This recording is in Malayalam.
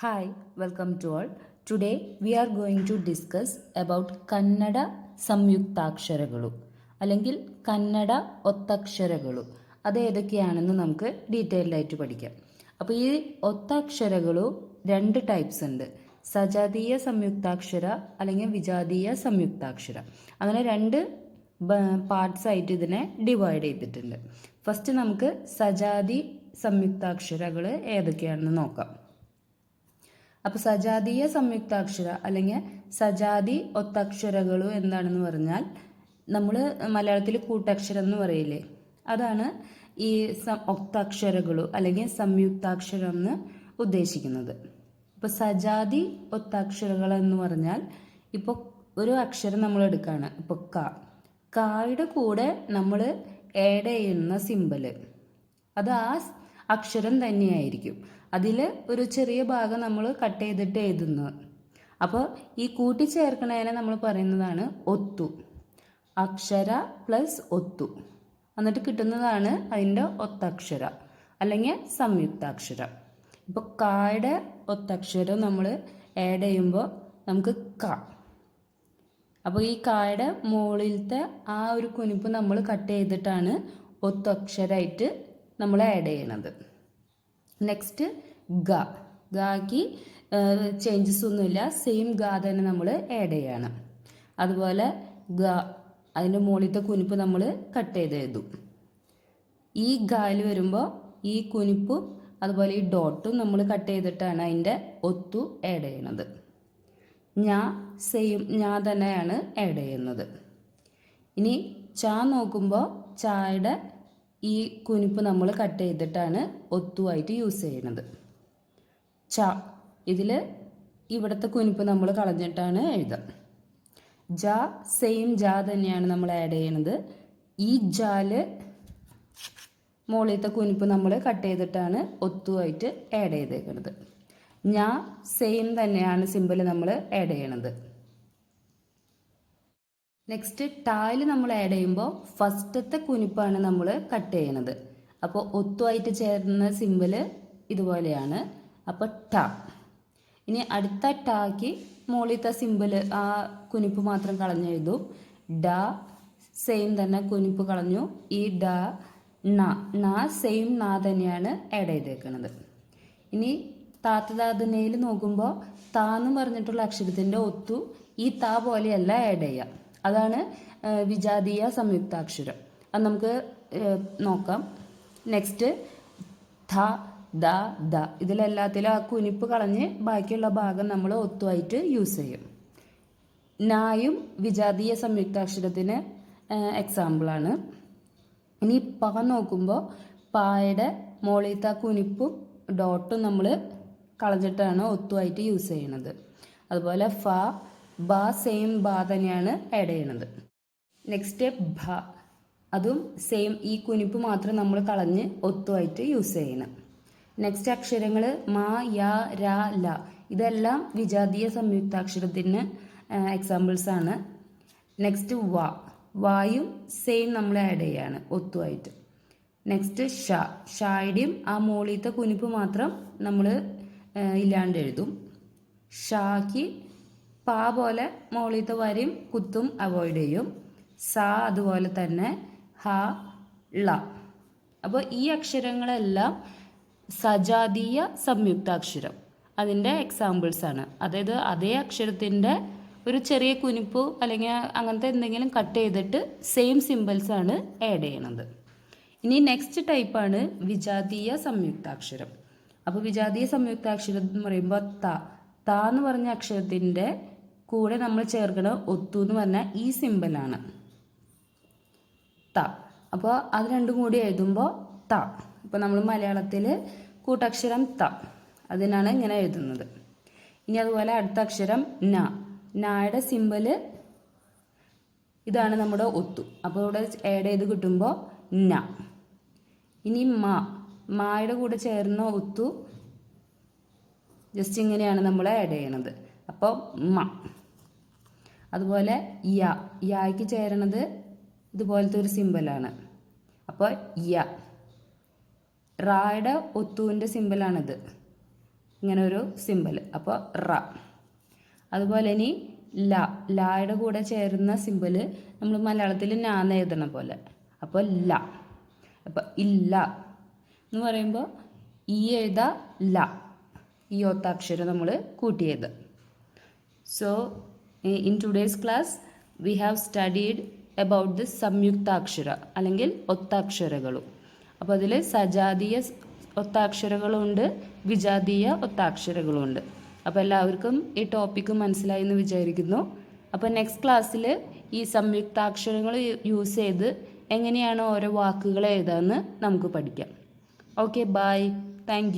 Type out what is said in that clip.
Hi welcome to all. Today we are going to discuss about Kannada സംയുക്താക്ഷരകളും അല്ലെങ്കിൽ കന്നഡ ഒത്തക്ഷരകളും. അത് ഏതൊക്കെയാണെന്ന് നമുക്ക് ഡീറ്റെയിൽഡ് പഠിക്കാം. അപ്പോൾ ഈ ഒത്തക്ഷരകളും രണ്ട് ടൈപ്സ് ഉണ്ട്. സജാതീയ സംയുക്താക്ഷര അല്ലെങ്കിൽ വിജാതീയ സംയുക്താക്ഷര. അങ്ങനെ രണ്ട് പാർട്സ് ആയിട്ട് ഇതിനെ ഡിവൈഡ് ചെയ്തിട്ടുണ്ട്. ഫസ്റ്റ് നമുക്ക് സജാതി സംയുക്താക്ഷരകൾ ഏതൊക്കെയാണെന്ന് നോക്കാം. അപ്പോൾ സജാതീയ സംയുക്താക്ഷര അല്ലെങ്കിൽ സജാതി ഒത്തക്ഷരകൾ എന്താണെന്ന് പറഞ്ഞാൽ നമ്മൾ മലയാളത്തിൽ കൂട്ടക്ഷരം എന്ന് പറയില്ലേ? അതാണ് ഈ സ ഒത്തക്ഷരകൾ അല്ലെങ്കിൽ സംയുക്താക്ഷരം എന്ന് ഉദ്ദേശിക്കുന്നത്. ഇപ്പോൾ സജാതി ഒത്തക്ഷരകൾ എന്ന് പറഞ്ഞാൽ ഇപ്പോൾ ഒരു അക്ഷരം നമ്മൾ എടുക്കുകയാണ് ഇപ്പോൾ ക. കായുടെ കൂടെ നമ്മൾ ആഡ് ചെയ്യുന്ന സിമ്പൽ അത് ആ അക്ഷരം തന്നെയായിരിക്കും. അതിൽ ഒരു ചെറിയ ഭാഗം നമ്മൾ കട്ട് ചെയ്തിട്ട് എഴുതുന്നത് അപ്പോൾ ഈ കൂട്ടിച്ചേർക്കണതിനെ നമ്മൾ പറയുന്നതാണ് ഒത്തു. അക്ഷര പ്ലസ് ഒത്തു. എന്നിട്ട് കിട്ടുന്നതാണ് അതിന്റെ ഒത്തക്ഷര അല്ലെങ്കിൽ സംയുക്താക്ഷരം. ഇപ്പോൾ കായുടെ ഒത്തക്ഷരം നമ്മൾ ആഡ് ചെയ്യുമ്പോൾ നമുക്ക് ക. അപ്പോൾ ഈ കായുടെ മുകളിലത്തെ ആ ഒരു കുനിപ്പ് നമ്മൾ കട്ട് ചെയ്തിട്ടാണ് ഒത്തക്ഷരമായിട്ട് നമ്മൾ ആഡ് ചെയ്യണത്. നെക്സ്റ്റ് ഗ. ഗാക്ക് ചേഞ്ചസ് ഒന്നുമില്ല. സെയിം ഗ തന്നെ നമ്മൾ ആഡ് ചെയ്യണം. അതുപോലെ ഗ അതിന്റെ മുകളിലത്തെ കുനിപ്പ് നമ്മൾ കട്ട് ചെയ്ത് എഴുതും. ഈ ഗായിൽ വരുമ്പോൾ ഈ കുനിപ്പും അതുപോലെ ഈ ഡോട്ടും നമ്മൾ കട്ട് ചെയ്തിട്ടാണ് അതിന്റെ ഒത്തു ആഡ് ചെയ്യണത്. ഞാ സെയിം ഞാൻ തന്നെയാണ് ആഡ് ചെയ്യുന്നത്. ഇനി ചാ നോക്കുമ്പോൾ ചായയുടെ ഈ കുനിപ്പ് നമ്മൾ കട്ട് ചെയ്തിട്ടാണ് ഒത്തുവായിട്ട് യൂസ് ചെയ്യുന്നത്. ച ഇതിൽ ഇവിടുത്തെ കുനിപ്പ് നമ്മൾ കളഞ്ഞിട്ടാണ് എഴുതുക. ജ സെയിം ജ തന്നെയാണ് നമ്മൾ ആഡ് ചെയ്യണത്. ഈ ജാൽ മുകളിലത്തെ കുനിപ്പ് നമ്മൾ കട്ട് ചെയ്തിട്ടാണ് ഒത്തുവായിട്ട് ആഡ് ചെയ്തേക്കുന്നത് ഞാ സെയിം തന്നെയാണ് സിമ്പിൾ നമ്മൾ ആഡ് ചെയ്യണത്. നെക്സ്റ്റ് ടായിൽ നമ്മൾ ആഡ് ചെയ്യുമ്പോൾ ഫസ്റ്റത്തെ കുനിപ്പാണ് നമ്മൾ കട്ട് ചെയ്യണത്. അപ്പോൾ ഒത്തുമായിട്ട് ചേർന്ന സിമ്പിൾ ഇതുപോലെയാണ്. അപ്പോൾ ട. ഇനി അടുത്ത ടാക്ക് മുകളിലത്തെ സിമ്പിൾ ആ കുനിപ്പ് മാത്രം കളഞ്ഞെഴുതും ഡ സെയിം തന്നെ കുനിപ്പ് കളഞ്ഞു. ഈ ഡ ന ന സെയിം ന തന്നെയാണ് ആഡ് ചെയ്തേക്കുന്നത് ഇനി താത്തതാതനയിൽ നോക്കുമ്പോൾ താന്ന് പറഞ്ഞിട്ടുള്ള അക്ഷരത്തിന്റെ ഒത്തു ഈ താ പോലെയല്ല ആഡ് ചെയ്യുക. അതാണ് വിജാതീയ സംയുക്താക്ഷരം. അത് നമുക്ക് നോക്കാം. നെക്സ്റ്റ് ധ ദ ദ. ഇതിലെല്ലാത്തിലും ആ കുനിപ്പ് കളഞ്ഞ് ബാക്കിയുള്ള ഭാഗം നമ്മൾ ഒത്തുമായിട്ട് യൂസ് ചെയ്യും. നായും വിജാതീയ സംയുക്താക്ഷരത്തിന് എക്സാമ്പിളാണ് ഇനി പ നോക്കുമ്പോൾ പായുടെ മോളിത്ത കുനിപ്പും ഡോട്ടും നമ്മൾ കളഞ്ഞിട്ടാണ് ഒത്തുമായിട്ട് യൂസ് ചെയ്യണത്. അതുപോലെ ഫ ബ സെയിം ബ തന്നെയാണ് ആഡ് ചെയ്യണത്. നെക്സ്റ്റ് ഭ. അതും സെയിം ഈ കുനിപ്പ് മാത്രം നമ്മൾ കളഞ്ഞ് ഒത്തുമായിട്ട് യൂസ് ചെയ്യണം. നെക്സ്റ്റ് അക്ഷരങ്ങൾ മാ യാ ര ല. ഇതെല്ലാം വിജാതീയ സംയുക്താക്ഷരത്തിന് എക്സാമ്പിൾസ് ആണ്. നെക്സ്റ്റ് വ. വായും സെയിം നമ്മൾ ആഡ് ചെയ്യാണ് ഒത്തുമായിട്ട് നെക്സ്റ്റ് ഷ ഷായുടെയും ആ മോളിത്തെ കുനിപ്പ് മാത്രം നമ്മൾ ഇല്ലാണ്ട് എഴുതും. ഷാക്ക് പാ പോലെ മോളിലത്തെ വരയും കുത്തും അവോയ്ഡ് ചെയ്യും. സ അതുപോലെ തന്നെ ഹ ള. അപ്പോൾ ഈ അക്ഷരങ്ങളെല്ലാം സജാതീയ സംയുക്താക്ഷരം. അതിന്റെ ആണ്. അതായത് അതേ അക്ഷരത്തിന്റെ ഒരു ചെറിയ കുനിപ്പ് അല്ലെങ്കിൽ അങ്ങനത്തെ എന്തെങ്കിലും കട്ട് ചെയ്തിട്ട് സെയിം സിമ്പിൾസ് ആണ് ആഡ് ചെയ്യണത്. ഇനി നെക്സ്റ്റ് ടൈപ്പാണ് വിജാതീയ സംയുക്താക്ഷരം. അപ്പോൾ വിജാതീയ സംയുക്താക്ഷരം എന്ന് പറയുമ്പോൾ ത. ത എന്ന് പറഞ്ഞ അക്ഷരത്തിന്റെ കൂടെ നമ്മൾ ചേർക്കണ ഒത്തു എന്ന് പറഞ്ഞാൽ ഈ സിമ്പിളാണ് ത. അപ്പോൾ അത് രണ്ടും കൂടി എഴുതുമ്പോൾ ത. ഇപ്പോൾ നമ്മൾ മലയാളത്തിൽ കൂട്ടക്ഷരം ത. അതിനാണ് ഇങ്ങനെ എഴുതുന്നത്. ഇനി അതുപോലെ അടുത്ത അക്ഷരം ന. നായുടെ സിമ്പിൾ ഇതാണ് നമ്മുടെ ഒത്തു. അപ്പോൾ ഇവിടെ ആഡ് ചെയ്ത് കിട്ടുമ്പോൾ ന. ഇനി മ. മായുടെ കൂടെ ചേർന്ന ഒത്തു ജസ്റ്റ് ഇങ്ങനെയാണ് നമ്മൾ ആഡ് ചെയ്യണത്. അപ്പോൾ മ. അതുപോലെ യ. യായ്ക്ക് ചേരണത് ഇതുപോലത്തെ ഒരു സിമ്പിളാണ് അപ്പോൾ യ. റായുടെ ഒത്തുവിന്റെ സിമ്പിളാണിത് ഇങ്ങനെ ഒരു സിമ്പൽ അപ്പോൾ റ. അതുപോലെ ഇനി ല. ലായുടെ കൂടെ ചേരുന്ന സിമ്പൽ നമ്മൾ മലയാളത്തിൽ നാന്ന് എഴുതണ പോലെ. അപ്പോൾ ല. അപ്പോൾ ഇല്ല എന്ന് പറയുമ്പോൾ ഈ എഴുത ല. ഈ ഒത്താക്ഷരം നമ്മൾ കൂട്ടിയത്. So in today's class we have studied about the സംയുക്താക്ഷര അല്ലെങ്കിൽ ഒത്താക്ഷരകളും. അപ്പോൾ അതിൽ സജാതീയ ഒത്താക്ഷരകളുണ്ട് വിജാതീയ ഒത്താക്ഷരകളുണ്ട് അപ്പോൾ എല്ലാവർക്കും ഈ ടോപ്പിക്ക് മനസ്സിലായി എന്ന് വിചാരിക്കുന്നു. അപ്പോൾ നെക്സ്റ്റ് ക്ലാസ്സിൽ ഈ സംയുക്താക്ഷരങ്ങൾ യൂസ് ചെയ്ത് എങ്ങനെയാണ് ഓരോ വാക്കുകൾ എഴുതാമെന്ന് നമുക്ക് പഠിക്കാം. Okay bye thank